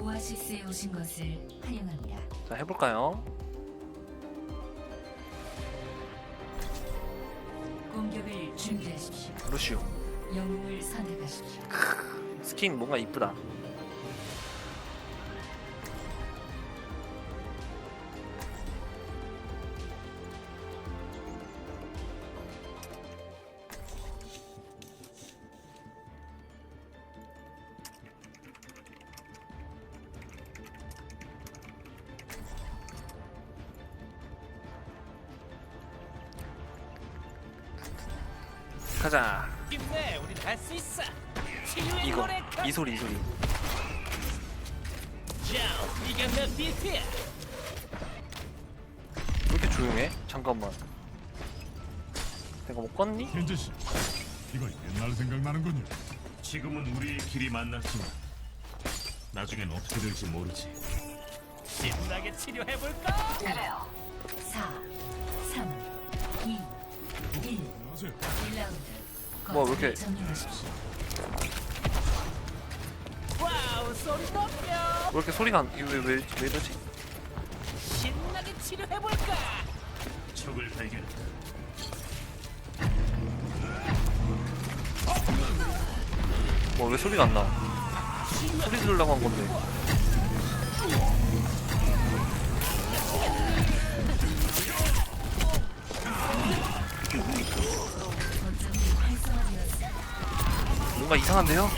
오아시스에 오신 것을 환영합니다. 자 해볼까요? 공격을 준비하십시오. 루시오 영웅을 선택하십시오. 스킨 뭔가 이쁘다 가자 힘내, 우리 할수 있어. 치유의 이거 노래 가- 이 소리 이 소리 자, 이게 내 비트야. 왜 이렇게 조용해? 잠깐만 내가 뭐 껐니? 현재 씨, 이거 옛날 생각나는군요. 지금은 우리의 길이 만났지만 나중엔 어떻게 될지 모르지. 신나게 치료해 볼까? 4, 3, 2, 1. 안녕하세요. 1라운드. 뭐야, 왜 이렇게- 점령하십시오. 와우, 소리 높여. 왜 이렇게 소리가 안... 이거 왜, 왜, 왜 이러지? 신나게 치료해 볼까? 적을 발견했다. 뭐왜 소리가 안 나? 소리 들으려고 한 건데 뭔가 이상한데요?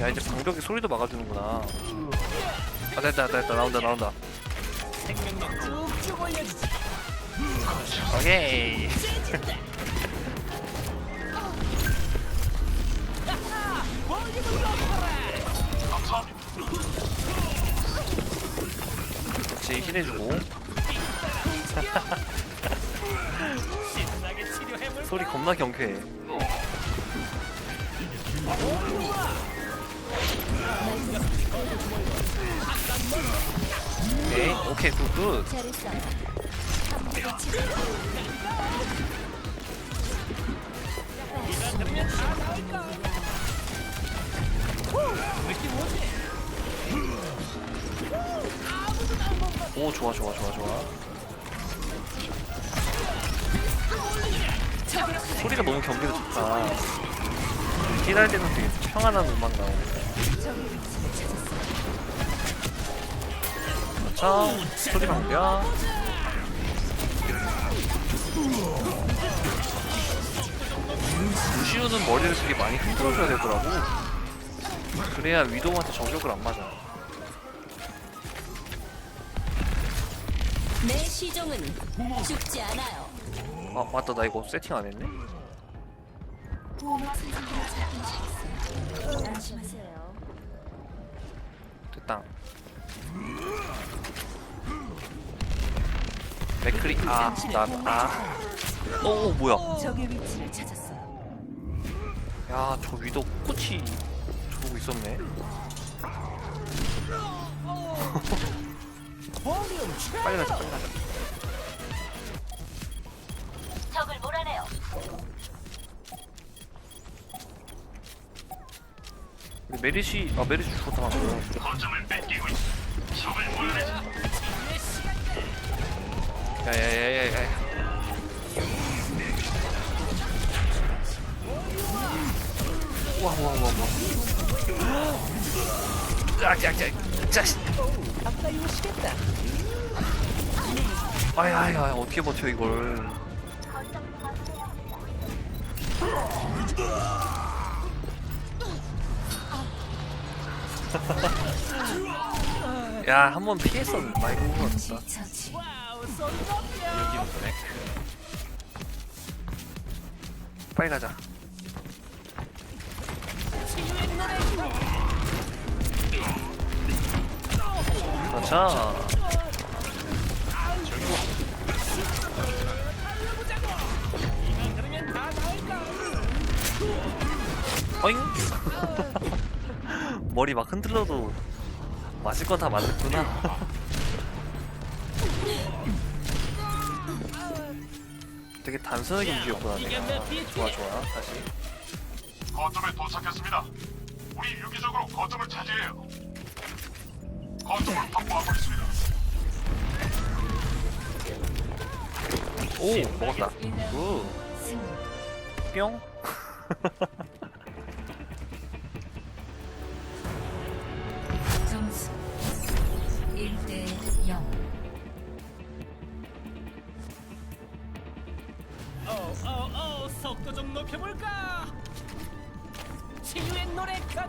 야 이제 방벽에 소리도 막아주는구나 아 됐다 됐다 나온다 나온다. 오케이. 같이 힐해주고? 소리 겁나 경쾌해 오케이 오케이 굿굿? 오 좋아 좋아 좋아 좋아 소리가 너무 경계가 좋다. 힐할 때는 되게 평안한 음악 나오네 그렇죠 소리 방벽. 루시우는 머리를 되게 많이 흔들어줘야 되더라고. 그래야 위도우한테 저격을 안 맞아. 내 시종은 죽지 않아요. 아 맞다. 나 이거 세팅 안 했네 안심하세요. 됐다 맥크리 아 나 아 오 뭐야 적의 위치를 찾았어요. 야 저 위도 꽃이 저러고 있었네. 빨리 가자 빨리 가자 적을 몰아내요. 메리시 아 메리시 죽었다. 야야야야야 우와 짝짝짝 짜식. 아야야 어떻게 버텨 이걸 야 한 번 피했어 마이크 오버 동시 같다 처치. 와우, 소리 높여. 여기 오네 빨리 가자 나올까? 어잉 머리 막 흔들러도 맞을 건 다 맞았구나 되게 단순하게 움직였구나 내가 좋아 좋아 다시 거점에 도착했습니다. 우리 유기적으로 거점을 차지해요. 거점을 확보하고 있습니다. 오 먹었다 우 승리. 뿅 1대 0. 어어어 속도 좀 높여볼까? 치유의 노래 간다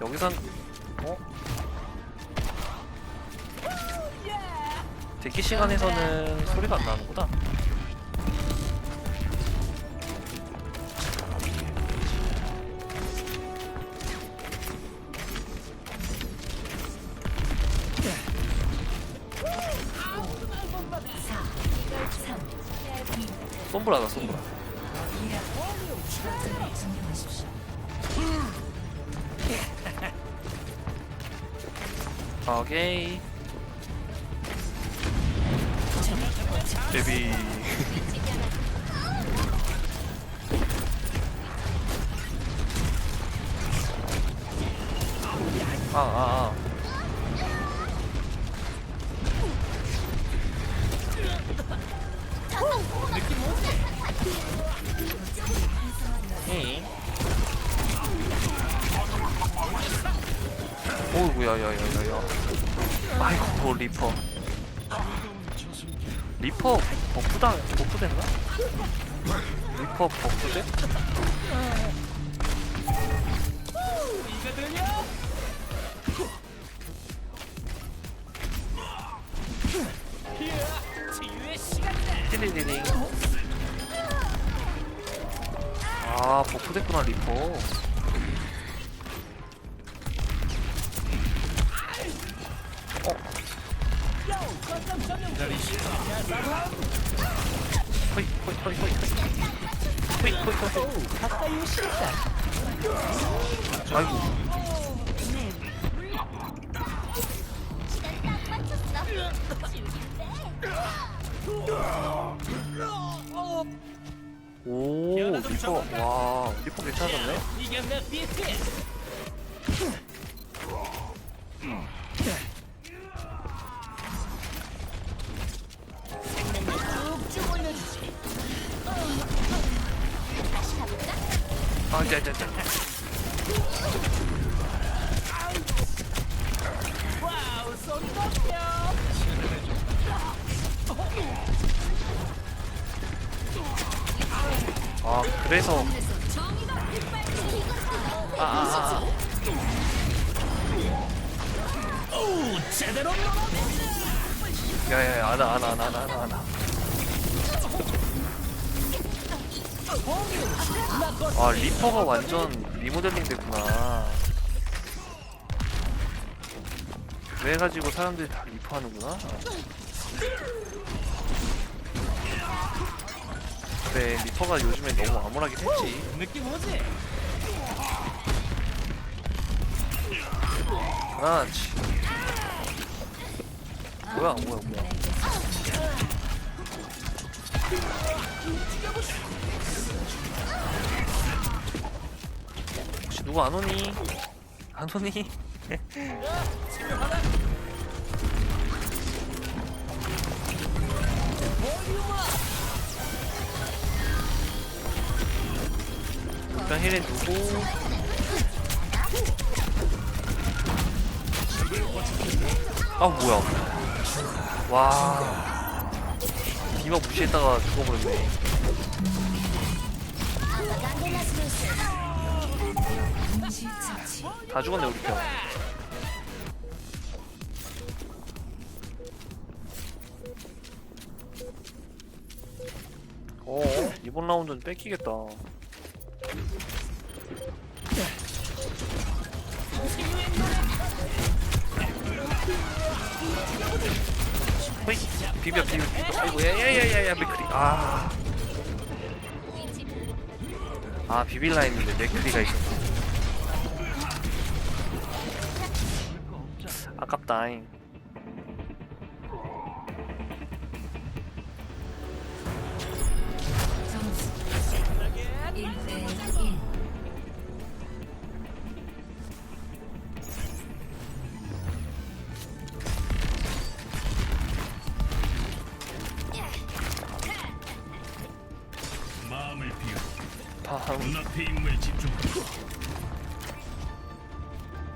여기선 어? 대기 시간에서는 소리가 안 나는구나 솜브라다 솜브라. 오케이 베비 아, 아, 아. 에이. 오이구, 야, 야, 야, 야, 야. 아이고, 리퍼. 리퍼 버프다, 버프된가? 리퍼 시간이다 띠리리링. 아, 버프 됐구나, 리퍼. 허이, 허이, 허이, 허이, 허이. 허이, 허이, 허이. 오 가까이 아이고. 오, 리퍼, 와, 리퍼 괜찮았네. 이겼네 BTS 생명력 쭉쭉 올려주지 아, 자, 자, 자. 와우 소리 높여 아, 그래서. 아, 아, 아. 오 제대로 야, 야, 야, 안아, 안아, 안아, 안아, 안아, 안아. 아, 리퍼가 완전 리모델링 됐구나. 그래가지고 사람들이 다 리퍼 하는구나. 그래, 리퍼가 요즘에 너무 암울하긴 했지. 느낌 오지? 그렇지. 뭐야, 뭐야, 뭐야. 혹시 누구 안 오니? 안 오니? 일단 힐에 두고 아 뭐야 와 디바 무시했다가 죽어버렸네. 다 죽었네 우리 편 어, 이번 라운드는 뺏기겠다. 비벼, 비벼. 아이고, 야야야야야, 맥크리. 아. 아, 비빌라 했는데 맥크리가 있었어. 아깝다잉.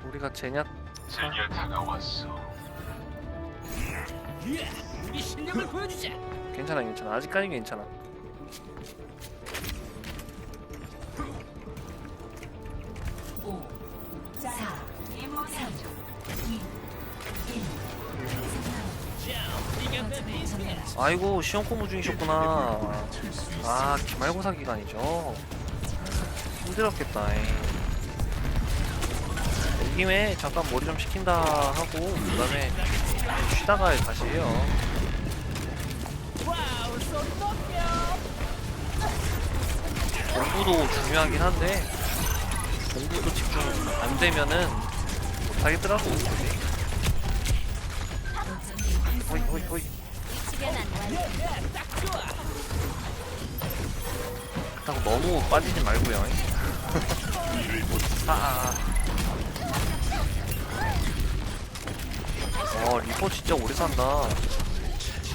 우리가 제냐? 제니아타가 왔어. 예, 우리 실력을 보여주자. 괜찮아 괜찮아. 아직까지 괜찮아. 아이고 시험 공부 중이셨구나. 아 기말고사 기간이죠 힘들었겠다 에이. 온 김에 잠깐 머리 좀 식힌다 하고 그 다음에 쉬다가 다시 해요. 공부도 중요하긴 한데 공부도 집중 안 되면은 못하겠더라고 호이 호이 호이. 그렇다고 너무 빠지지 말고요 아. 어 리퍼 진짜 오래 산다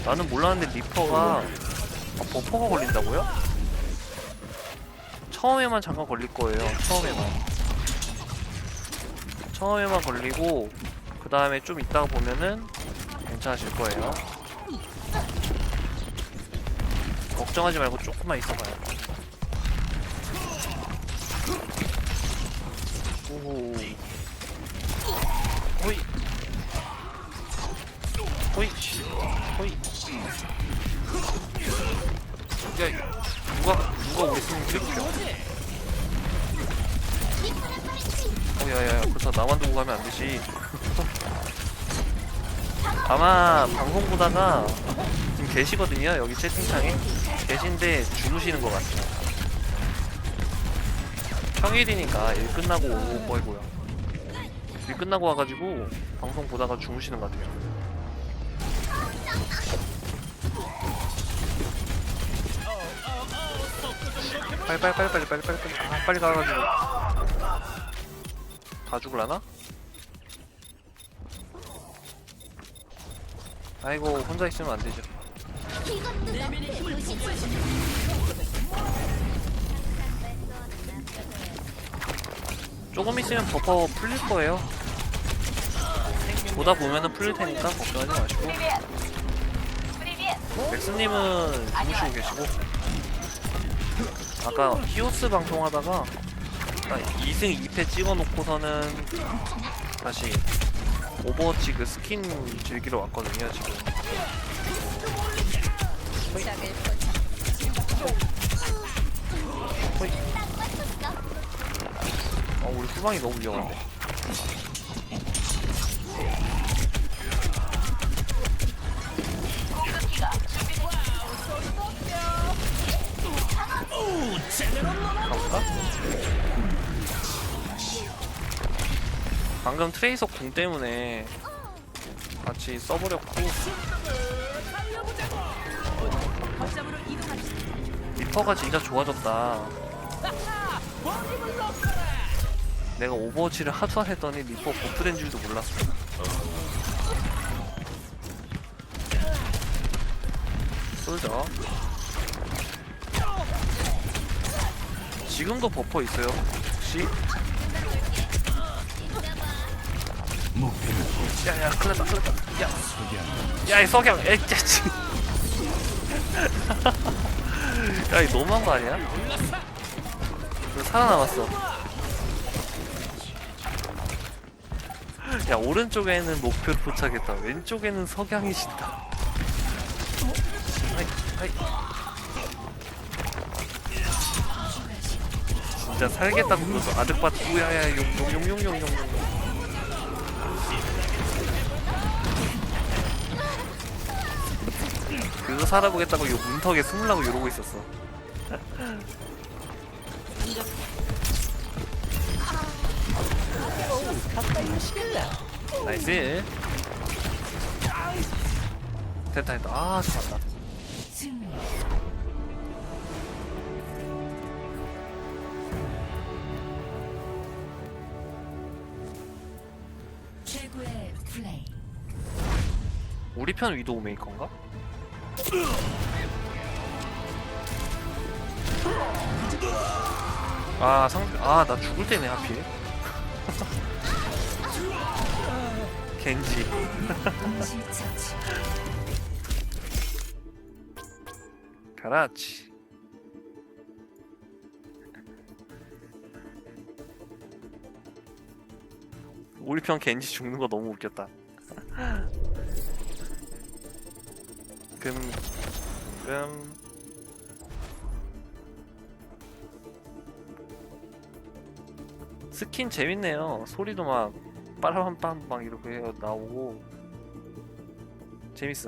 나는 몰랐는데 리퍼가 아, 버퍼가 걸린다고요? 처음에만 잠깐 걸릴 거예요 처음에만 처음에만 걸리고 그 다음에 좀 있다가 보면은 괜찮아질 거예요 걱정하지 말고 조금만 있어봐요 오호 호이 호이 호이 야 누가 누가 우리 팀 괴롭혀 어 야 야 야 그렇다 나만 두고 가면 안 되지 아마 방송 보다가 지금 계시거든요 여기 채팅창에 계신데 주무시는 것 같아요 평일이니까 일 끝나고 오고 거이고요. 일 끝나고 와가지고 방송 보다가 주무시는 것 같아요. 빨리 빨리 빨리 빨리 빨리 빨리 빨리. 아, 빨리 가가지고. 다 죽을라나? 아이고 혼자 있으면 안 되죠 이것도 너의 도시지. 조금 있으면 버퍼 풀릴 거예요. 보다 보면은 풀릴 테니까 걱정하지 마시고. 맥스님은 주무시고 계시고. 아까 히오스 방송하다가 딱 2승 2패 찍어놓고서는 다시 오버워치 그 스킨 즐기러 왔거든요 지금. 보자. 호이. 어 우리 후방이 너무 위험한데. 가볼까? 방금 트레이서 궁 때문에 같이 써버렸고. 리퍼가 진짜 좋아졌다. 내가 오버워치를 하도 안 했더니 리퍼 버프된 줄도 몰랐어. 솔져 지금도 버퍼 있어요 혹시? 야야 큰일났다 큰일났다. 야. 야이 석양 에이 짜 야이 너무한 거 아니야? 너 살아남았어 야 오른쪽에는 목표를 포착했다. 왼쪽에는 석양이 진다. 아이, 아이. 진짜 살겠다고 그러서 아득밭 우야야 용용용용용용 그거 살아보겠다고 요 문턱에 숨으려고 이러고 있었어 나이스 됐다 됐다 아 좋았다. 최고의 플레이. 우리 편 위도우 메이커인가? 아 상대 아나 죽을 때네 하필 겐지. 가라치 우리 편 겐지 죽는 거 너무 웃겼다 금, 금. 스킨 재밌네요. 소리도 막 빠라밤빰 막 이렇게 나오고 재밌어.